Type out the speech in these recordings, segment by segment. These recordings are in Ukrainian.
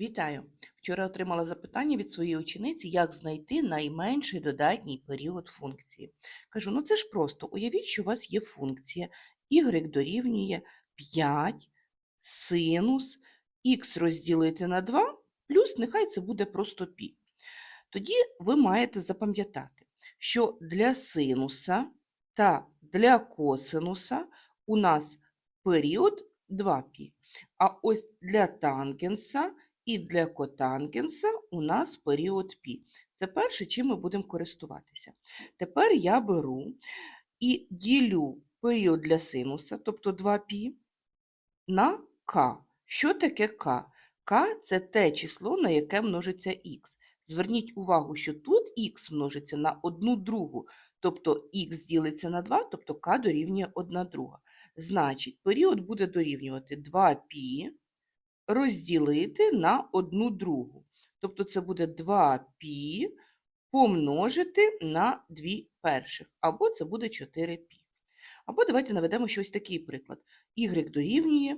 Вітаю! Вчора отримала запитання від своєї учениці, як знайти найменший додатній період функції. Кажу, ну це ж просто. Уявіть, що у вас є функція y дорівнює 5 синус х розділити на 2, плюс нехай це буде просто π. Тоді ви маєте запам'ятати, що для синуса та для косинуса у нас період 2π. А ось для тангенса і для котангенса у нас період пі. Це перше, чим ми будемо користуватися. Тепер я беру і ділю період для синуса, тобто 2π, на К. Що таке К? К це те число, на яке множиться х. Зверніть увагу, що тут х множиться на одну другу, тобто х ділиться на 2, тобто К дорівнює 1 друга. Значить, період буде дорівнювати 2π розділити на одну другу. Тобто це буде 2π помножити на 2 перших, або це буде 4π. Або давайте наведемо щось такий приклад. y дорівнює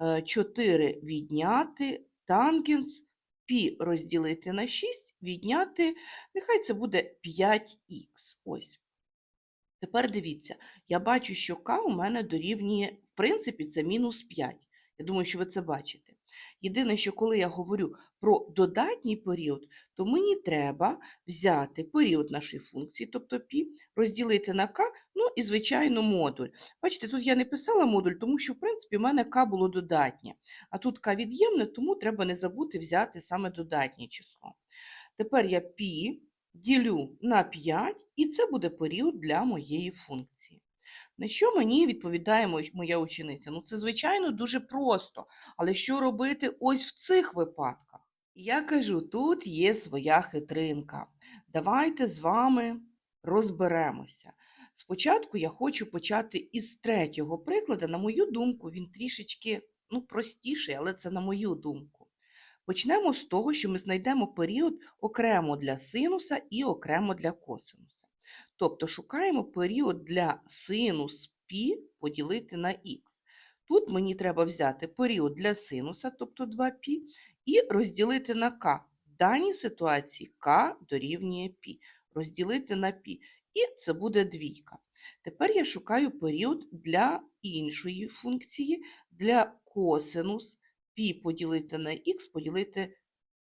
е, 4 відняти тангенс π розділити на 6, відняти, нехай це буде 5х. Ось. Тепер дивіться, я бачу, що k у мене дорівнює, в принципі, це мінус 5. Я думаю, що ви це бачите. Єдине, що коли я говорю про додатній період, то мені треба взяти період нашої функції, тобто π, розділити на k, ну і, звичайно, модуль. Бачите, тут я не писала модуль, тому що, в принципі, в мене k було додатнє. А тут k від'ємне, тому треба не забути взяти саме додатнє число. Тепер я π ділю на 5, і це буде період для моєї функції. На що мені відповідає моя учениця? Ну, це, звичайно, дуже просто. Але що робити ось в цих випадках? Я кажу, тут є своя хитринка. Давайте з вами розберемося. Спочатку я хочу почати із третього прикладу. На мою думку, він трішечки ну, простіший, але це на мою думку. Почнемо з того, що ми знайдемо період окремо для синуса і окремо для косинуса. Тобто шукаємо період для синус π поділити на х. Тут мені треба взяти період для синуса, тобто 2π, і розділити на k. В даній ситуації k дорівнює π. Розділити на π. І це буде двійка. Тепер я шукаю період для іншої функції, для косинус π поділити на х, поділити,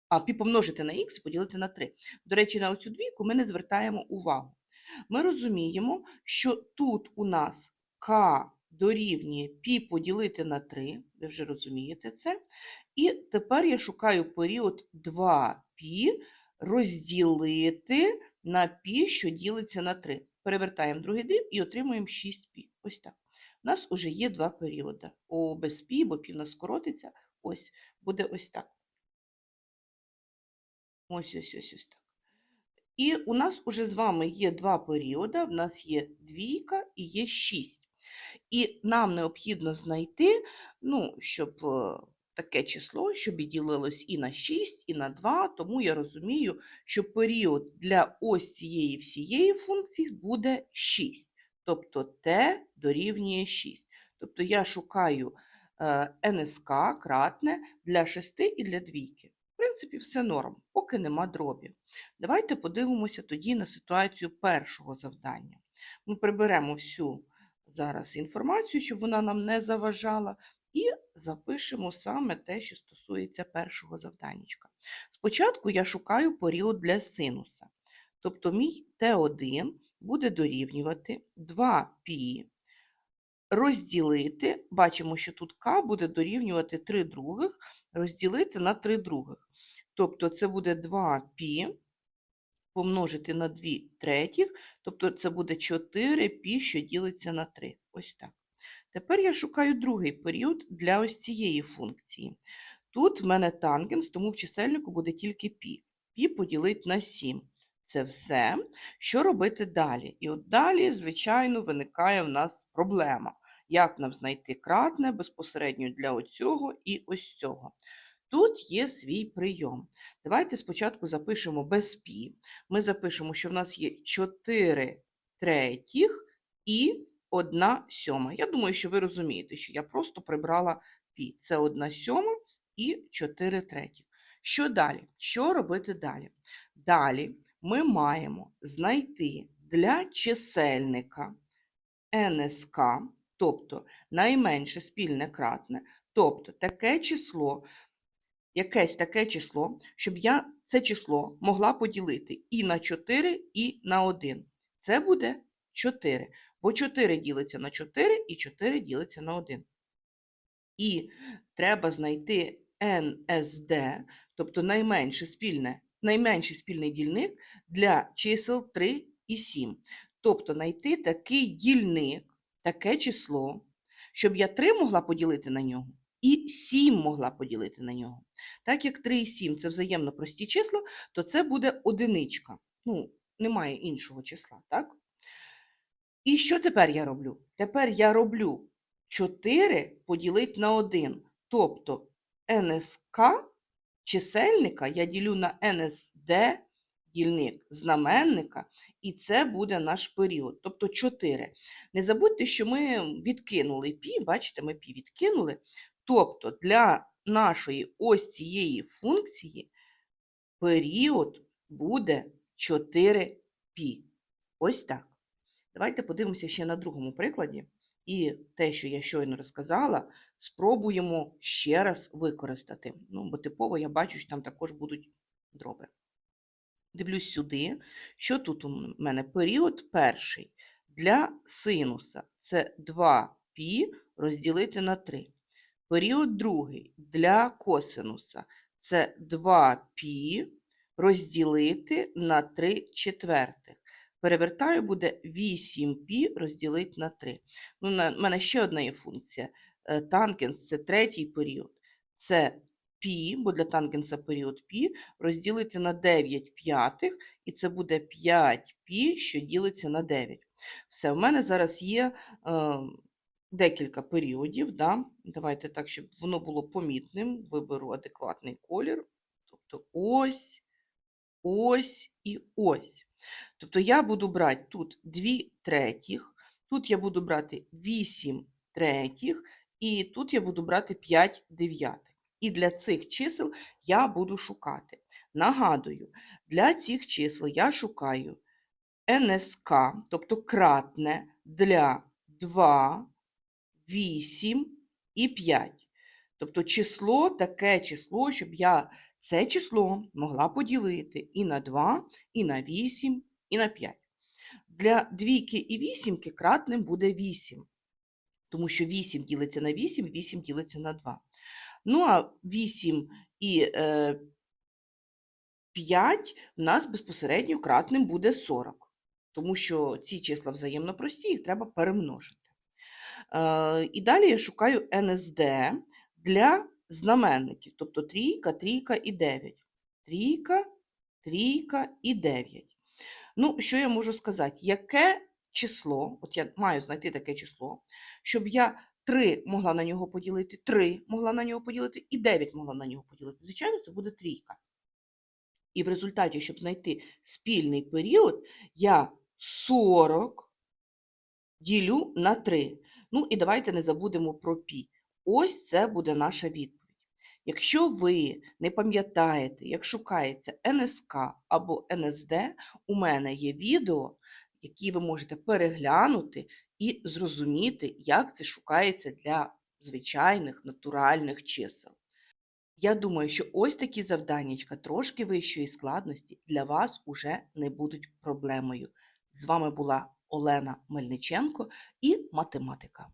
а π помножити на х і поділити на 3. До речі, на оцю двійку ми не звертаємо увагу Ми розуміємо, що тут у нас К дорівнює пі поділити на 3, ви вже розумієте це. І тепер я шукаю період 2 пі розділити на пі, що ділиться на 3. Перевертаємо другий дріб і отримуємо 6 пі. Ось так. У нас вже є два періоди. О, без пі, бо пі в нас скоротиться. Ось, буде ось так. Ось ось ось ось так. І у нас уже з вами є два періоди, в нас є двійка і є 6. І нам необхідно знайти, ну, щоб е, таке число, щоб ділилось і на 6, і на 2, тому я розумію, що період для ось цієї всієї функції буде 6. Тобто t дорівнює 6. Тобто я шукаю е, НСК кратне для 6 і для двійки. Принципі, все норм, поки нема дробів. Давайте подивимося тоді на ситуацію першого завдання. Ми приберемо всю зараз інформацію, щоб вона нам не заважала, і запишемо саме те, що стосується першого завданнячка. Спочатку я шукаю період для синуса. Тобто мій Т1 буде дорівнювати 2π розділити, бачимо, що тут К буде дорівнювати 3 других, розділити на 3 других. Тобто це буде 2π помножити на 2 третіх, тобто це буде 4π, що ділиться на 3. Ось так. Тепер я шукаю другий період для ось цієї функції. Тут в мене тангенс, тому в чисельнику буде тільки π. π поділить на 7. Це все. Що робити далі? І от далі, звичайно, виникає в нас проблема. Як нам знайти кратне безпосередньо для оцього і ось цього? Тут є свій прийом. Давайте спочатку запишемо без пі. Ми запишемо, що в нас є 4 третіх і 1 сьома. Я думаю, що ви розумієте, що я просто прибрала пі. Це 1 сьома і 4 третіх. Що далі? Що робити далі? Далі ми маємо знайти для чисельника НСК, тобто найменше спільне кратне, тобто таке число, якесь таке число, щоб я це число могла поділити і на 4, і на 1. Це буде 4, бо 4 ділиться на 4 і 4 ділиться на 1. І треба знайти НСД, тобто найменше спільне, найменший спільний дільник для чисел 3 і 7. Тобто знайти такий дільник, таке число, щоб я 3 могла поділити на нього і 7 могла поділити на нього. Так як 3 і 7 це взаємно прості числа, то це буде одиничка. Ну, немає іншого числа, так? І що тепер я роблю? Тепер я роблю 4 поділити на 1. Тобто НСК чисельника я ділю на НСД дільник знаменника, і це буде наш період, тобто 4. Не забудьте, що ми відкинули пі, бачите, ми пі відкинули. Тобто для нашої ось цієї функції період буде 4 пі. Ось так. Давайте подивимося ще на другому прикладі. І те, що я щойно розказала, спробуємо ще раз використати. Ну, бо типово я бачу, що там також будуть дроби. Дивлюсь сюди, що тут у мене період перший для синуса це 2π розділити на 3. Період другий для косинуса це 2π розділити на 3 четвертих Перевертаю, буде 8π розділити на 3. Ну, на в мене ще одна є функція. Е, Танкенс це третій період. Це π, бо для тангенса період π, розділити на 9 п'ятих, і це буде 5π, що ділиться на 9. Все, в мене зараз є е, декілька періодів. Да? Давайте так, щоб воно було помітним. Виберу адекватний колір. Тобто ось, ось і ось. Тобто я буду брати тут 2 третіх, тут я буду брати 8 третіх, і тут я буду брати 5 дев'ятих. І для цих чисел я буду шукати. Нагадую, для цих чисел я шукаю НСК, тобто кратне для 2, 8 і 5. Тобто число таке число, щоб я це число могла поділити і на 2, і на 8, і на 5. Для двійки і вісімки кратним буде 8, тому що 8 ділиться на 8, 8 ділиться на 2. Ну, а 8 і е, 5 в нас безпосередньо кратним буде 40, тому що ці числа взаємно прості, їх треба перемножити. Е, і далі я шукаю НСД для знаменників, тобто трійка, трійка і 9. Трійка, трійка і 9. Ну, що я можу сказати? Яке число, от я маю знайти таке число, щоб я 3 могла на нього поділити, 3 могла на нього поділити і 9 могла на нього поділити. Звичайно, це буде трійка. І в результаті, щоб знайти спільний період, я 40 ділю на 3. Ну і давайте не забудемо про пі. Ось це буде наша відповідь. Якщо ви не пам'ятаєте, як шукається НСК або НСД, у мене є відео, які ви можете переглянути і зрозуміти, як це шукається для звичайних натуральних чисел. Я думаю, що ось такі завданнячка трошки вищої складності для вас уже не будуть проблемою. З вами була Олена Мельниченко і математика.